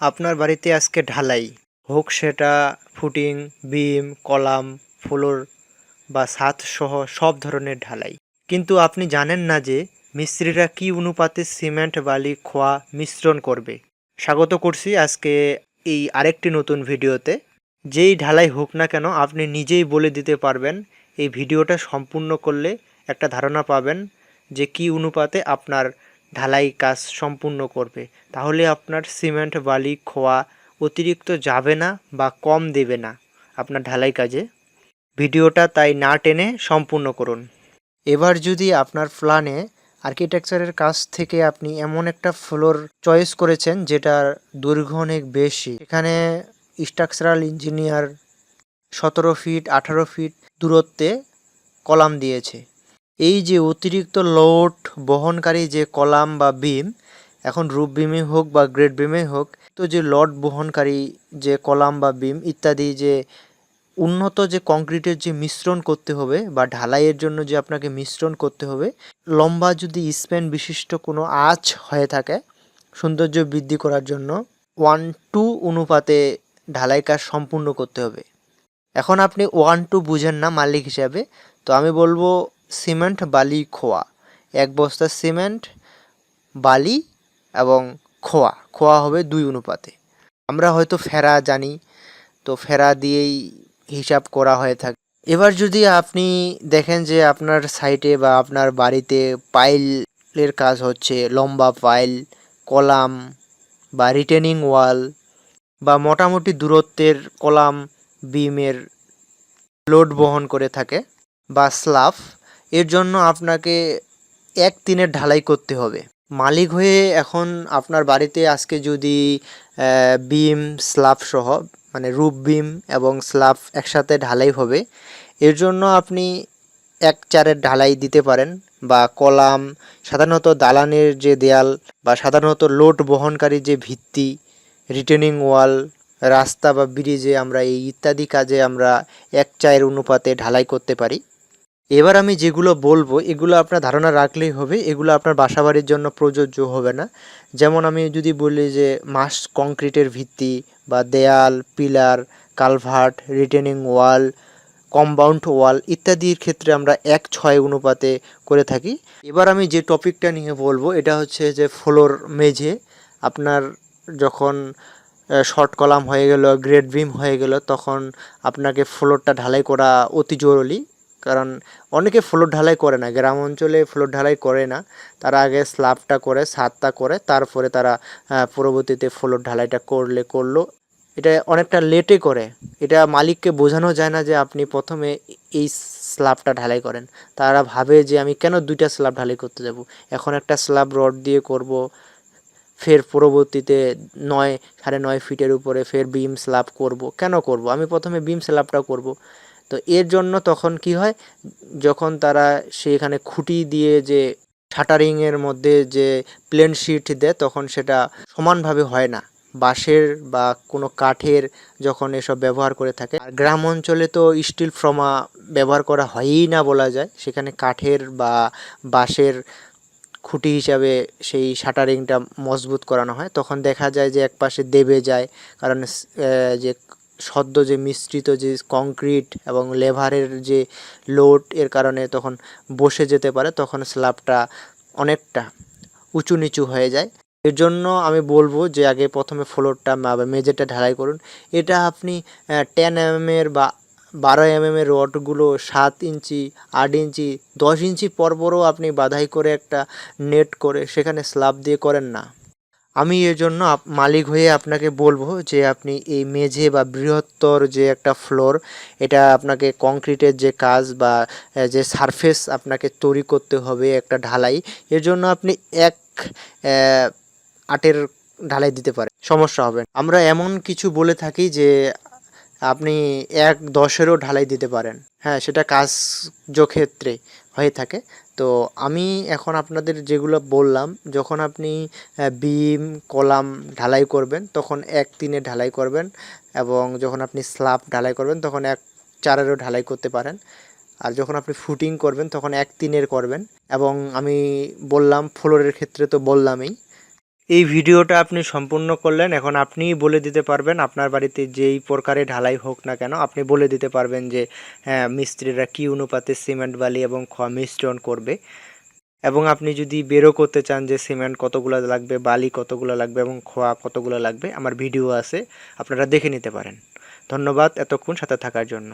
আপনার বাড়িতে আজকে ঢালাই। হোক সেটা ফুটিং, বিম, কলাম, ফ্লোর বা ছাদ সহ সব ধরনের ঢালাই। কিন্তু আপনি জানেন না যে মিস্ত্রিরা কি অনুপাতে সিমেন্ট, বালি, খোয়া মিশ্রণ করবে। স্বাগত করছি আজকে এই আরেকটি নতুন ভিডিওতে। যেই ঢালাই হোক না কেন, আপনি নিজেই বলে দিতে পারবেন, এই ভিডিওটা সম্পূর্ণ করলে একটা ধারণা পাবেন যে কি অনুপাতে আপনার ঢালাই কাজ সম্পূর্ণ করবে। তাহলে আপনার সিমেন্ট, বালি, খোয়া অতিরিক্ত যাবে না বা কম দেবে না আপনার ঢালাই কাজে। ভিডিওটা তাই না টেনে সম্পূর্ণ করুন। এবার যদি আপনার প্ল্যানে আর্কিটেকচারের কাছ থেকে আপনি এমন একটা ফ্লোর চয়েস করেছেন যেটার দৈর্ঘ্য অনেক বেশি, এখানে স্ট্রাকচারাল ইঞ্জিনিয়ার সতেরো ফিট, আঠারো ফিট দূরত্বে কলাম দিয়েছে। এই যে অতিরিক্ত লোড বহনকারী যে কলাম বা বিম এখন রূপ বিমে হোক বা গ্রেড বিমে হোক, তো যে লোড বহনকারী যে কলাম বা বিম ইত্যাদি যে উন্নত যে কংক্রিটের যে মিশ্রণ করতে হবে বা ঢালাইয়ের জন্য যে আপনাকে মিশ্রণ করতে হবে, লম্বা যদি স্প্যান বিশিষ্ট কোনো আঁচ হয়ে থাকে, সৌন্দর্য বৃদ্ধি করার জন্য ওয়ান টু অনুপাতে ঢালাই কাজ সম্পূর্ণ করতে হবে। এখন আপনি ওয়ান টু বুঝেন না মালিক হিসাবে, তো আমি বলব সিমেন্ট, বালি, খোয়া। এক বস্তা সিমেন্ট, বালি এবং খোয়া। খোয়া হবে দুই অনুপাতে। আমরা হয়তো ফেরা জানি, তো ফেরা দিয়েই হিসাব করা হয়ে থাকে। এবার যদি আপনি দেখেন যে আপনার সাইটে বা আপনার বাড়িতে পাইলের কাজ হচ্ছে, লম্বা পাইল, কলাম বা রিটেনিং ওয়াল বা মোটামুটি দূরত্বের কলাম, বিমের লোড বহন করে থাকে বা স্লাফ এর জন্য আপনাকে এক দিনের ঢালাই করতে হবে। মালিক হয়ে এখন আপনার বাড়িতে আজকে যদি বিম স্লাব সহ মানে রূপ বিম এবং স্লাব একসাথে ঢালাই হবে, এর জন্য আপনি এক চারের ঢালাই দিতে পারেন বা কলাম, সাধারণত দালানের যে দেয়াল বা সাধারণত লোড বহনকারী যে ভিত্তি রিটেনিং ওয়াল রাস্তা বা ব্রিজে আমরা এই ইত্যাদি কাজে আমরা এক চায়ের অনুপাতে ঢালাই করতে পারি। এবার আমি যেগুলো বলব, এগুলো আপনার ধারণা রাখলেই হবে, এগুলো আপনার বাসাবাড়ির জন্য প্রযোজ্য হবে না। যেমন আমি যদি বলি যে, মাস কংক্রিটের ভিত্তি বা দেয়াল, pillar, culvert, retaining wall, compound wall ইত্যাদির ক্ষেত্রে আমরা এক ছয় অনুপাতে করে থাকি। এবার আমি যে টপিকটা নিয়ে বলব, এটা হচ্ছে যে ফ্লোর মেঝে। আপনার যখন শর্ট কলাম হয়ে গেল, গ্রেড বিম হয়ে গেল, তখন আপনাকে ফ্লোরটা ঢালাই করা অতি জরুরি। কারণ অনেকে ফ্লোর ঢালাই করে না, গ্রাম অঞ্চলে ফ্লোর ঢালাই করে না। তারা আগে স্ল্যাবটা করে, ছাদটা করে, তারপরে তারা পরবর্তীতে ফ্লোর ঢালাইটা করলে করল। এটা অনেকটা লেটে করে। এটা মালিককে বোঝানো যায় না যে আপনি প্রথমে এই স্ল্যাবটা ঢালাই করেন। তারা ভাবে যে আমি কেন দুইটা স্ল্যাব ঢালাই করতে যাব? এখন একটা স্ল্যাব রড দিয়ে করব, ফের পরবর্তীতে নয়, সাড়ে নয় ফিটের উপরে ফের বিম স্ল্যাব করব। কেন করব? আমি প্রথমে বিম স্ল্যাবটা করব। তো এর জন্য তখন কি হয়? যখন তারা সেখানে খুঁটি দিয়ে যে শাটারিংয়ের মধ্যে যে প্লেন শিট দেয়, তখন সেটা সমানভাবে হয় না। বাঁশের বা কোনো কাঠের যখন এসব ব্যবহার করে থাকে। আর গ্রাম অঞ্চলে তো স্টিল ফ্রমা ব্যবহার করা হয়ই না বলা যায়। সেখানে কাঠের বা বাঁশের খুঁটি হিসাবে সেই শাটারিংটা মজবুত করানো হয়। তখন দেখা যায় যে একপাশে দেবে যায়। কারণ যে সদ্য যে মিশ্রিত যে কংক্রিট এবং লেভারের যে লোড এর কারণে তখন বসে যেতে পারে, তখন স্ল্যাবটা অনেকটা উঁচু নিচু হয়ে যায়। এর জন্য আমি বলব যে আগে প্রথমে ফ্লোরটা বা মেঝেটা ঢালাই করুন। এটা আপনি টেন এম এর বা বারো এম এম এর রডগুলো সাত ইঞ্চি, আট ইঞ্চি, দশ ইঞ্চি পরপরও আপনি বাধাই করে একটা নেট করে সেখানে স্ল্যাব দিয়ে করেন না। আমি এর জন্য মালিক হয়ে আপনাকে বলব যে আপনি এই মেঝে বা বৃহত্তর যে একটা ফ্লোর এটা আপনাকে কংক্রিটের যে কাজ বা যে সারফেস আপনাকে তৈরি করতে হবে একটা ঢালাই। এর জন্য আপনি এক আটের ঢালাই দিতে পারেন। সমস্যা হবে আমরা এমন কিছু বলে থাকি যে, আপনি এক দশেরও ঢালাই দিতে পারেন। হ্যাঁ সেটা কাজক্ষেত্রে হয়ে থাকে। তো আমি এখন আপনাদের যেগুলো বললাম, যখন আপনি বিম, কলাম ঢালাই করবেন, তখন এক তিনে ঢালাই করবেন এবং যখন আপনি স্ল্যাব ঢালাই করবেন, তখন এক চারেরও ঢালাই করতে পারেন। আর যখন আপনি ফুটিং করবেন, তখন এক তিনের করবেন। এবং আমি বললাম, ফ্লোরের ক্ষেত্রে তো বললামই এই ভিডিওটা আপনি সম্পূর্ণ করলেন এখন আপনিই বলে দিতে পারবেন আপনার বাড়িতে যেই প্রকারে ঢালাই হোক না কেন আপনি বলে দিতে পারবেন যে হ্যাঁ, মিস্ত্রিরা কী অনুপাতে সিমেন্ট বালি এবং খোয়া মিশ্রণ করবে। এবং আপনি যদি বেরো করতে চান যে সিমেন্ট কতগুলো লাগবে বালি কতগুলো লাগবে এবং খোয়া কতগুলো লাগবে আমার ভিডিও আছে আপনারা দেখে নিতে পারেন। ধন্যবাদ এতক্ষণ সাথে থাকার জন্য।